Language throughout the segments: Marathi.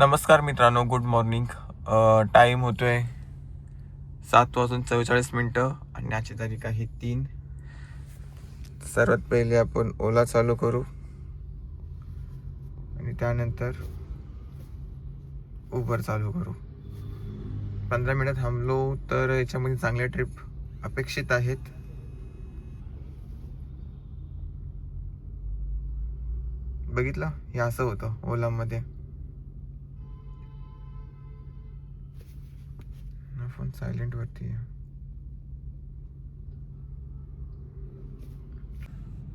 नमस्कार मित्रांनो गुड मॉर्निंग टाईम होतोय सात वाजून चव्वेचाळीस मिनटं आणि आजची तारीख आहे तीन. सर्वात पहिले आपण ओला चालू करू. आणि त्यानंतर उबर चालू करू. पंधरा मिनिट थांबलो तर याच्यामध्ये चांगल्या ट्रिप अपेक्षित आहेत. बघितलं? हे असं होतं ओलामध्ये. फोन सायलेंट वरती आहे.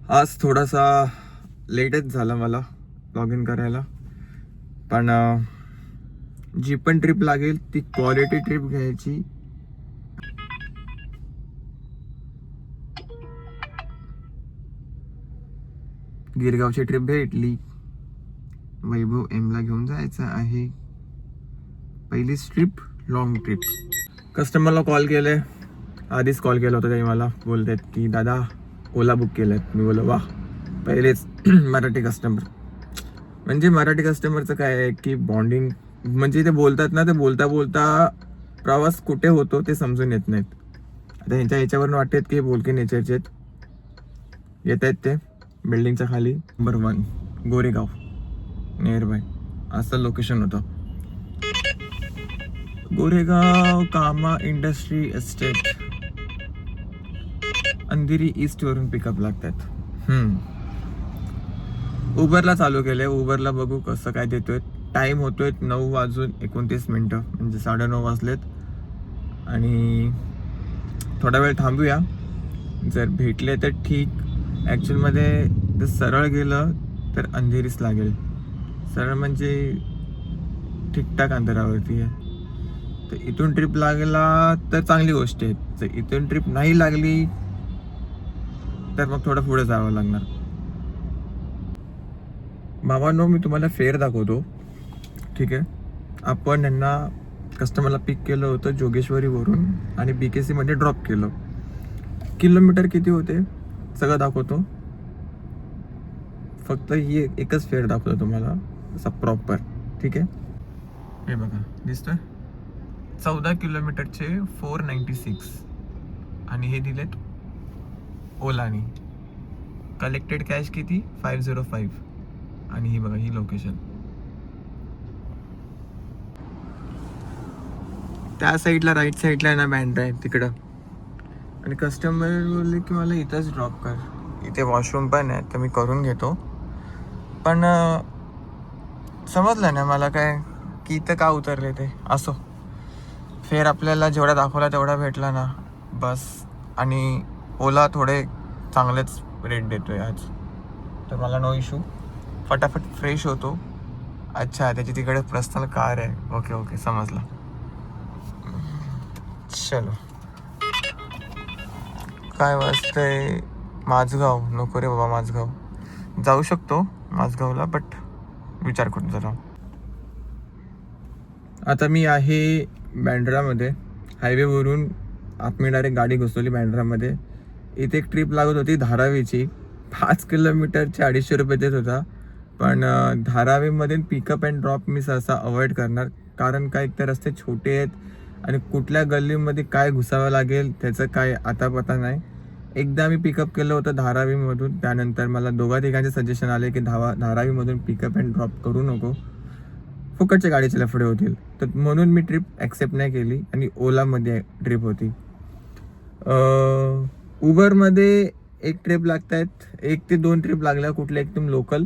आज थोडासा लेटच झाला मला लॉग इन करायला. पण जी पण ट्रिप लागेल ती क्वालिटी ट्रिप घ्यायची. गिरगावची ट्रिप भेटली. वैभव एमला घेऊन जायचं आहे. पहिलीच ट्रिप लॉंग ट्रिप कस्टमरला कॉल केले. आधीच कॉल केला होता त्यांनी मला. बोलतात की दादा ओला बुक केलं मी बोलो वा पहिलेच मराठी कस्टमर म्हणजे मराठी कस्टमरचं काय आहे की बॉन्डिंग म्हणजे ते बोलतात ना ते बोलता बोलता प्रवास कुठे होतो ते समजून येत नाहीत. आता ह्यांच्या ह्याच्यावरून वाटतात की बोलके नेचरचे आहेत. येत आहेत ते बिल्डिंगच्या खाली number one Goregaon. Near by असं लोकेशन होतं. Goregaon Kama industry estate. Andheri east वरून पिकअप लागतात. उबरला चालू केलंय. उबरला बघू कसं काय देतोय. टाइम होतोय नऊ वाजून एकोणतीस मिनिटं. म्हणजे साडेनऊ वाजलेत. आणि थोडा वेळ थांबूया. जर भेटले तर ठीक. ॲक्च्युअलमध्ये जर सरळ गेलं तर अंधेरीच लागेल. सरळ म्हणजे ठीकठाक अंतरावरती आहे. तर इथून ट्रिप लागला तर चांगली गोष्ट आहे. तर इथून ट्रिप नाही लागली तर मग थोडं पुढे जावं लागणार. मामानो मी तुम्हाला फेअर दाखवतो. ठीक आहे? आपण यांना कस्टमरला पिक केलं होतं जोगेश्वरीवरून आणि बी के सीमध्ये ड्रॉप केलं. किलोमीटर किती होते? सगळं दाखवतो. फक्त ही एकच फेअर दाखवतो तुम्हाला. असा प्रॉपर ठीक आहे? हे बघा. दिसतोय? चौदा किलोमीटरचे फोर नाईन्टी सिक्स. आणि हे दिलेत ओलानी. कलेक्टेड कॅश किती? Five zero five. आणि ही बघा ही लोकेशन. त्या साईडला राईट साईडला आहे ना बँड आहे तिकडं. आणि कस्टमर बोलले की मला इथंच ड्रॉप कर. इथे वॉशरूम पण आहे तर मी करून घेतो. पण समजलं ना मला काय की इथं का उतरले ते? असो. फेर आपल्याला जेवढा दाखवला तेवढा भेटला ना. बस. आणि ओला थोडे चांगलेच रेट देतोय आज. तर मला नो इशू फटाफट फ्रेश होतो. अच्छा त्याची तिकडे पर्सनल कार आहे. ओके ओके समजलं. चलो. काय वाजतंय? माझगाव. नको रे बाबा माझगाव. जाऊ शकतो माझगावला बट विचार करून जरा. आता मी आहे बँड्रामध्ये. हायवेवरून मी डायरेक्ट गाडी घुसवली बँड्रामध्ये. इथे एक ट्रिप लागत होती धारावीची. पाच किलोमीटरचे अडीचशे रुपये देत होता. पण धारावीमध्ये पिकअप अँड ड्रॉप मी सहसा अवॉइड करणार. कारण काय एक तर रस्ते छोटे आहेत आणि कुठल्या गल्लीमध्ये काय घुसावं लागेल त्याचं काय आता पता नाही. एकदा मी पिकअप केलं होतं धारावीमधून. त्यानंतर मला दोघा तिघांचे सजेशन आले की धावा धारावीमधून पिकअप अँड ड्रॉप करू नको. फुकटच्या गाडीचे लफडे होतील तर म्हणून मी ट्रिप ॲक्सेप्ट नाही केली आणि ओलामध्ये ट्रिप होती. उबरमध्ये एक ट्रिप लागत आहेत एक ते दोन ट्रिप लागल्या कुठल्या एकदम लोकल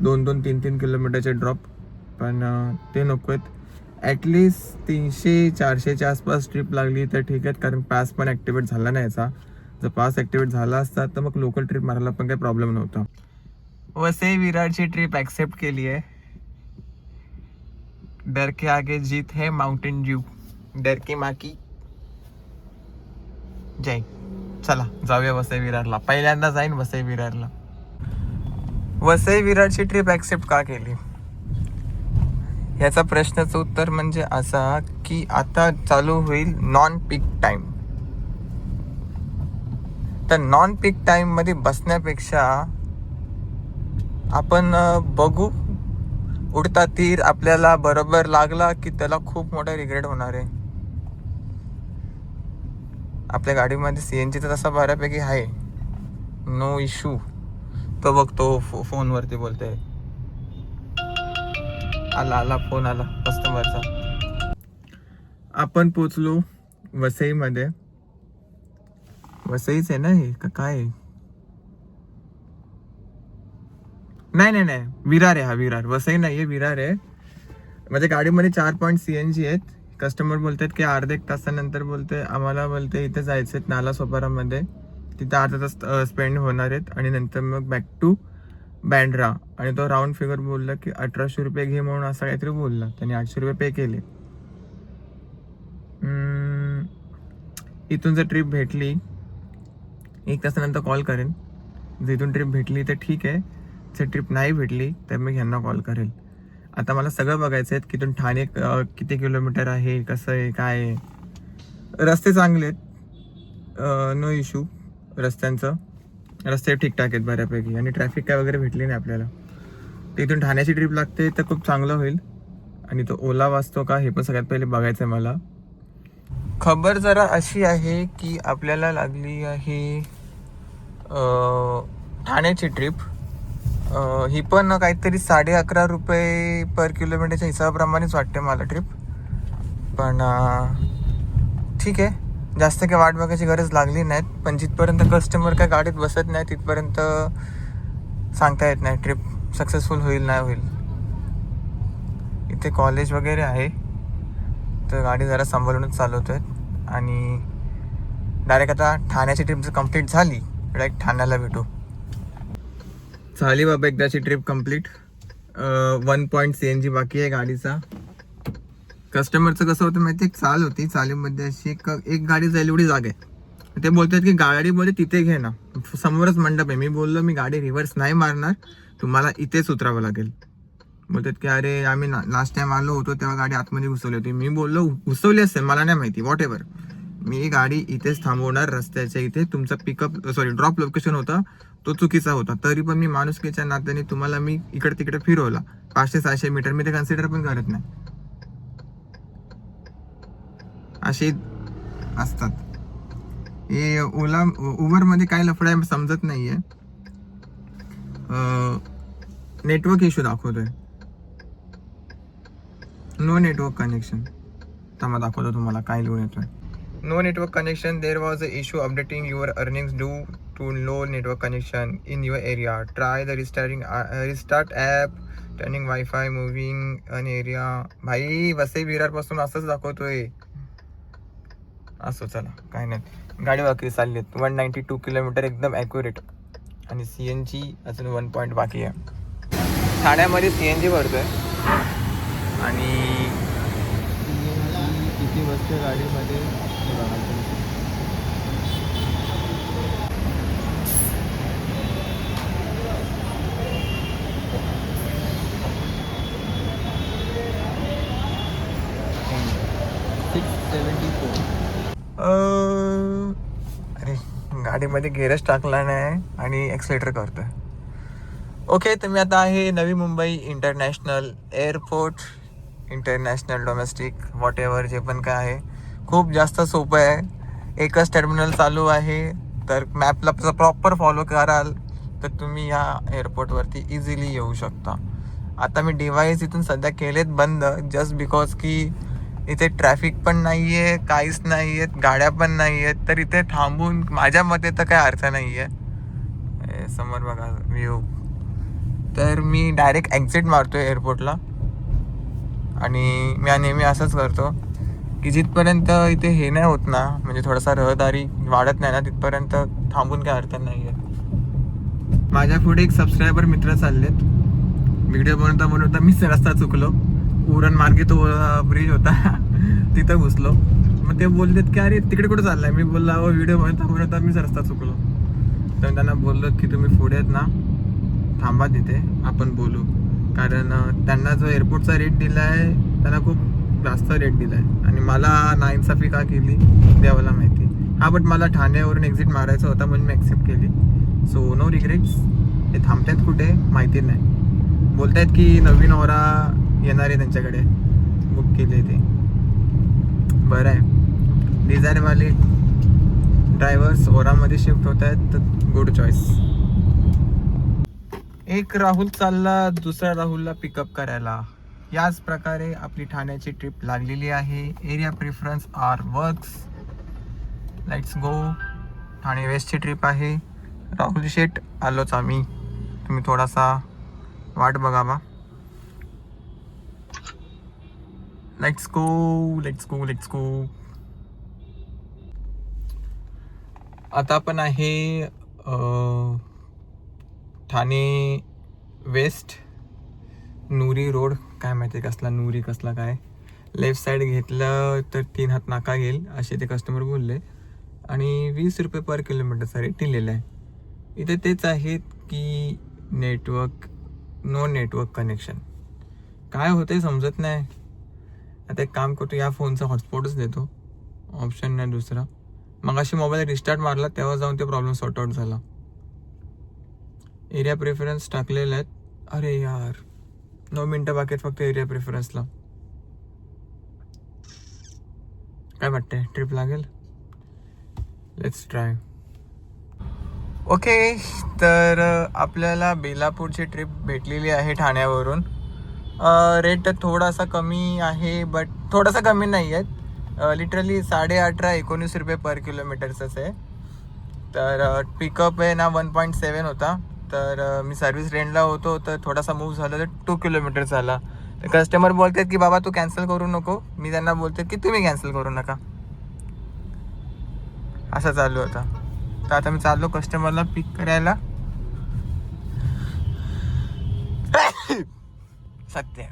दोन दोन तीन तीन किलोमीटरचे ड्रॉप पण ते नको आहेत. ॲटलिस्ट तीनशे चारशेच्या आसपास ट्रिप लागली तर ठीक आहेत. कारण पास पण ॲक्टिवेट झाला नाही याचा. जर पास ॲक्टिवेट झाला असता तर मग लोकल ट्रिप मारायला पण काही प्रॉब्लेम नव्हता. वसई विरारची ट्रिप ॲक्सेप्ट केली आहे. डर के आगे जीत है माउंटेन ड्यू डर के माकी जय. चला जाऊया वसई विरारला. पहिल्यांदा जाईन वसई विरारला. वसई विरारची ट्रिप ॲक्सेप्ट का केली? याचा प्रश्नाचं उत्तर म्हणजे असा की आता चालू होईल नॉन पीक टाईम तर नॉन पीक टाईममध्ये बसण्यापेक्षा आपण बघू उडता तीर आपल्याला बरोबर लागला की त्याला खूप मोठा रिग्रेट होणार आहे. आपल्या गाडीमध्ये सी एन जी तर तसा बऱ्यापैकी आहे. नो इशू तो बघतो फो फोनवरती बोलते आला आला फोन आला. कस्टमरचा. आपण पोचलो वसईमध्ये. वसईच आहे ना हे? का काय आहे? नाही नाही नाही. विरार आहे हा विरार. वसई नाही आहे विरार आहे. माझ्या गाडीमध्ये चार पॉईंट सी एन जी आहेत. कस्टमर बोलतात की अर्धे एक तासानंतर बोलते आम्हाला बोलते इथे जायचं आहेत नाला सोपारामध्ये. तिथे अर्धा तास स्पेंड होणार आहेत. आणि नंतर मग बॅक टू बँड्रा आणि तो राऊंड फिगर बोलला की अठराशे रुपये घे म्हणून असं काहीतरी बोलला. त्यांनी आठशे रुपये पे केले. इथून जर ट्रिप भेटली एक तासानंतर कॉल करेन. जर इथून ट्रिप भेटली तर ठीक आहे. आजची ट्रिप नाही भेटली तर मी ह्यांना कॉल करेल. आता मला सगळं बघायचं आहे की इथून ठाणे किती किलोमीटर आहे कसं आहे काय आहे. रस्ते चांगले आहेत. नो इशू रस्त्यांचं. रस्ते ठीकठाक आहेत बऱ्यापैकी. आणि ट्रॅफिक काय वगैरे भेटली नाही आपल्याला. तिथून इथून ठाण्याची ट्रिप लागते तर खूप चांगलं होईल. आणि तो ओला वाचतो का हे पण सगळ्यात पहिले बघायचं आहे मला. खबर जरा अशी आहे की आपल्याला लागली आहे ठाण्याची ट्रिप ही पण काहीतरी साडे अकरा रुपये पर किलोमीटरच्या हिसाबाप्रमाणेच वाटते मला ट्रिप पण ठीक आहे. जास्त काही वाट बघायची गरज लागली नाहीत. पण जिथपर्यंत कस्टमर काय गाडीत बसत नाही तिथपर्यंत सांगता येत नाही ट्रिप सक्सेसफुल होईल नाही होईल. इथे कॉलेज वगैरे आहे. तर गाडी जरा सांभाळूनच चालवतो आहेत आणि डायरेक्ट आता ठाण्याची ट्रिप जर कंप्लीट झाली डायरेक्ट ठाण्याला भेटू. झाली बाबा एकदाची trip complete one point C N G बाकी आहे गाडीचा. कस्टमरचं कसं होतं माहिती एक चाल होती चालीमध्ये अशी एक एक गाडी जाईल एवढी जागा आहे. ते बोलतात की गाडी बोलते तिथे घे ना. समोरच मंडप आहे. मी बोललो मी गाडी रिव्हर्स नाही मारणार. तुम्हाला इथेच उतरावं लागेल. बोलतात की अरे आम्ही लास्ट टाइम आलो होतो तेव्हा गाडी आतमध्ये घुसवली होती. मी बोललो घुसवली असेल? मला नाही माहिती. वॉट एव्हर मी गाडी इथेच थांबवणार रस्त्याच्या इथे. तुमचा पिकअप सॉरी ड्रॉप लोकेशन होता तो चुकीचा होता. तरी पण मी माणुसकीच्या नात्याने तुम्हाला मी इकडे तिकडे फिरवला. पाचशे सहाशे मीटर मी ते कन्सिडर पण करत नाही. असे असतात. हे ओला उबरमध्ये काय लफडा आहे समजत नाहीये. नेटवर्क इश्यू दाखवतोय. नो नेटवर्क कनेक्शन थांबा दाखवतो तुम्हाला काय लिहून येतोय. No network connection there was a issue updating your earnings due to low network connection in your area try the restarting restart app turning wifi moving an area भाई वसई विरारपासून असंच दाखवतोय. असो चला काय नाही. गाडी वाकरी चालली आहेत. वन नाईन्टी टू किलोमीटर एकदम ॲक्युरेट आणि सी एन जी अजून वन पॉईंट बाकी आहे. ठाण्यामध्ये सी एन जी भरतो आहे आणि किती बसते गाडीमध्ये हे बघा तुम्ही. अं, अरे गाडीमध्ये गेअरच टाकला नाही आणि एक्सलेटर आहे ओके तर मी आता आहे Navi Mumbai international airport international domestic whatever जे पण काय आहे. खूप जास्त सोपं आहे. एकच टर्मिनल चालू आहे. तर मॅपला प्रॉपर फॉलो कराल तर तुम्ही या एअरपोर्टवरती इझिली येऊ शकता. आता मी डिवाईस इथून सध्या केलेत बंद जस्ट बिकॉज की इथे ट्रॅफिक पण नाही आहे काहीच नाही आहेत गाड्या पण नाही आहेत तर इथे थांबून माझ्या मते तर काय अर्थ नाही आहे समोर बघा व्ह्यू तर मी डायरेक्ट एक्झिट मारतो एअरपोर्टला आणि मी नेहमी असंच करतो की जिथपर्यंत इथे हे नाही होत ना म्हणजे थोडासा रहदारी वाढत नाही ना तिथपर्यंत थांबून काय अर्थ नाही आहे माझ्या पुढे एक सबस्क्रायबर मित्र चाललेत. व्हिडिओ बनवता बनवता मीच रस्ता चुकलो. उरण मार्गे तो ब्रिज होता. तिथं घुसलो. मग ते बोलतात की अरे तिकडे कुठे चाललाय? मी बोलला हो व्हिडिओ म्हणता म्हणता मीच रस्ता चुकलो. तर त्यांना बोललो की तुम्ही पुढे आहेत ना थांबा तिथे आपण बोलू. कारण त्यांना जो एअरपोर्टचा रेट दिला आहे त्यांना खूप जास्त रेट दिला आहे आणि मला नाइन्साफी का केली देवाला माहिती. हा बट मला ठाण्यावरून एक्झिट मारायचा होता म्हणून मी ॲक्सेप्ट केली. सो नो रिग्रेट्स हे थांबतात कुठे? माहिती नाही. बोलतायत की नवीन ओरा येणार आहे त्यांच्याकडे. बुक केले ते. बरं आहे. डिझायरवाले ड्रायव्हर्स ओरामध्ये शिफ्ट होत आहेत तर गुड चॉईस एक राहुल चालला दुसऱ्या राहुलला पिकअप करायला. याच प्रकारे आपली ठाण्याची ट्रिप लागलेली आहे. Area preference are works let's go Thane वेस्टची trip आहे. राहुल शेठ आलोच आम्ही. तुम्ही थोडासा वाट बघावा. Let's go, let's go, let's go. आता आपण आहे ठाणे वेस्ट नुरी रोड काय माहिती कसला नुरी कसला काय. लेफ्ट साईड घेतलं तर तीन हात नाका येईल असे ते कस्टमर बोलले. आणि वीस रुपये पर किलोमीटरचा रेट दिलेला आहे. इथे तेच आहेत की नेटवर्क नो नेटवर्क कनेक्शन काय होते समजत नाही. आता एक काम करतो या फोनचा हॉटस्पॉटच देतो. ऑप्शन नाही दुसरा. मग अशी मोबाईल रिस्टार्ट मारला तेव्हा जाऊन ते प्रॉब्लेम सॉर्ट आउट झाला. एरिया प्रेफरन्स टाकलेले आहेत. अरे यार. नऊ मिनटं बाकी आहेत फक्त एरिया प्रेफरन्सला काय वाटतंय? ट्रिप लागेल? लेट्स ट्राय ओके तर आपल्याला बेलापूरची ट्रिप भेटलेली आहे ठाण्यावरून. रेट थोडासा कमी आहे बट थोडासा कमी नाही आहेत. लिटरली साडे अठरा एकोणीस रुपये पर किलोमीटरचंच आहे तर पिकअप आहे ना वन पॉईंट सेवन होता. तर मी सर्व्हिस रेंटला होतो तर थोडासा मूव झाला तर टू किलोमीटर झाला. तर कस्टमर बोलतात की बाबा तू कॅन्सल करू नको. मी त्यांना बोलते की तुम्ही कॅन्सल करू नका. असं चालू होता. तर आता मी चाललो कस्टमरला पिक करायला. सत्य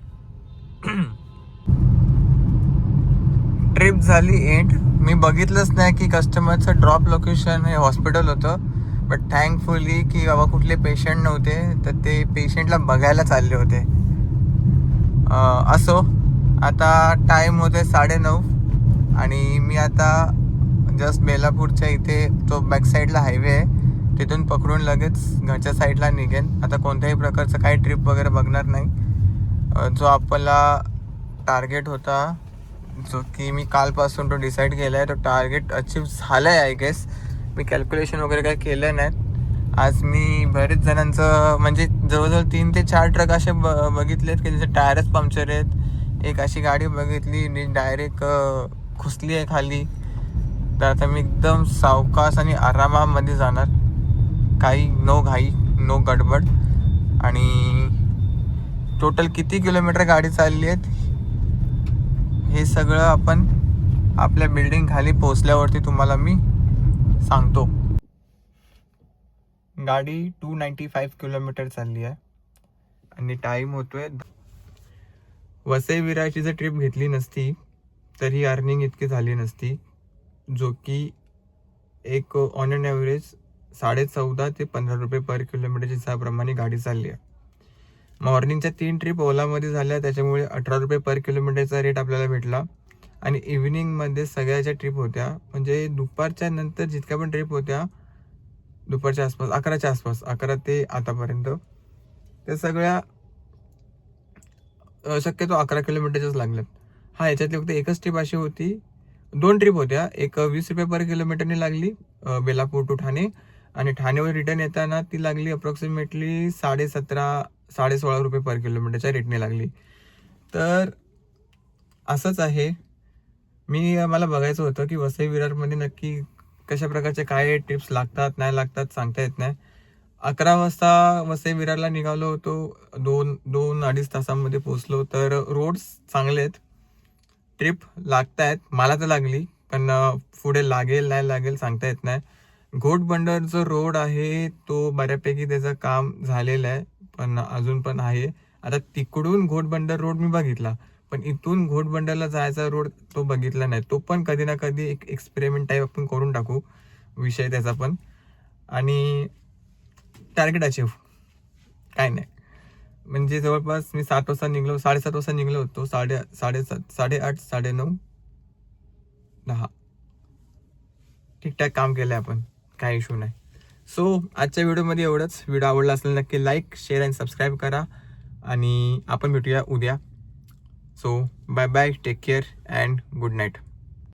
ट्रिप झाली एंड मी बघितलंच नाही की कस्टमरचं ड्रॉप लोकेशन हे हॉस्पिटल होतं. बट थँकफुली की बाबा कुठले पेशंट नव्हते तर ते पेशंटला बघायला चालले होते. असो आता टाईम होते साडेनऊ आणि मी आता जस्ट बेलापूरच्या इथे तो बॅक साईडला हायवे आहे. तिथून पकडून लगेच घरच्या साईडला निघेन. आता कोणत्याही प्रकारचं काही ट्रिप वगैरे बघणार नाही. जो आपला टार्गेट होता जो की मी कालपासून तो डिसाईड केला आहे तो टार्गेट अचीव झाला आहे आय गेस मी कॅल्क्युलेशन वगैरे काही केलं नाही आज मी बरेच जणांचं म्हणजे जवळजवळ तीन ते चार ट्रक असे ब बघितलेत की त्याचे टायरच पंक्चर आहेत. एक अशी गाडी बघितली डायरेक्ट खुसली आहे खाली. तर आता मी एकदम सावकाश आणि आरामामध्ये जाणार. काही नो घाई नो गडबड. आणि टोटल किती किलोमीटर गाडी चालली आहेत? हे सगळं आपण आपल्या बिल्डिंग खाली पोहोचल्यावरती तुम्हाला मी सांगतो. गाडी टू नाईन्टी फाईव्ह किलोमीटर चालली आहे. आणि टाईम होतोय वसई विराची जर ट्रिप घेतली नसती तर ही अर्निंग इतकी झाली नसती जो की एक ऑन अँड ॲव्हरेज साडे चौदा ते पंधरा रुपये पर किलोमीटरच्या हिसाबाप्रमाणे गाडी चालली आहे. मॉर्निंगच्या तीन ट्रिप ओलामध्ये झाल्या त्याच्यामुळे अठरा रुपये पर किलोमीटरचा रेट आपल्याला भेटला. आणि इव्हिनिंगमध्ये सगळ्याच्या ट्रिप होत्या. म्हणजे दुपारच्या नंतर जितक्या पण ट्रिप होत्या दुपारच्या आसपास अकराच्या आसपास अकरा ते आतापर्यंत त्या सगळ्या शक्यतो अकरा किलोमीटरच्याच लागल्यात. हा याच्यातली फक्त एकच ट्रिप अशी होती. दोन ट्रिप होत्या. एक वीस रुपये पर किलोमीटरने लागली बेलापूर टू ठाणे. आणि ठाणेवर रिटर्न येताना ती लागली अप्रॉक्सिमेटली साडेसतरा साडे सोळा रुपये पर किलोमीटरच्या रेटने लागली. तर असंच आहे. मी मला बघायचं होतं की वसई विरारमध्ये नक्की कशा प्रकारचे काय ट्रिप्स लागतात नाही लागतात सांगता येत नाही. अकरा वाजता वसई विरारला निघालो होतो. दोन दोन अडीच तासांमध्ये पोचलो तर रोड्स चांगले आहेत. ट्रिप लागत आहेत. मला तर लागली पण पुढे लागेल नाही लागेल सांगता येत नाही. घोटबंडर जो रोड आहे तो बऱ्यापैकी त्याचं काम झालेलं आहे. पण अजून पण आहे. आता तिकडून घोटबंडर रोड मी बघितला पण इथून घोटबंडरला जायचा रोड तो बघितला नाही. तो पण कधी ना कधी एक एक्सपेरिमेंट टाईप आपण करून टाकू विषय त्याचा पण. आणि टार्गेट अचीव काय नाही. म्हणजे जवळपास मी सात वाजता निघलो साडेसात वाजता निघलो होतो. साडे साडेसात साडेआठ साडेनऊ दहा. ठीकठाक काम केलं आहे आपण. काही इशू नाही. सो आजच्या व्हिडिओमध्ये एवढंच. व्हिडिओ आवडला असेल नक्की लाईक शेअर अँड सबस्क्राईब करा. आणि आपण भेटूया उद्या. So bye bye take care and good night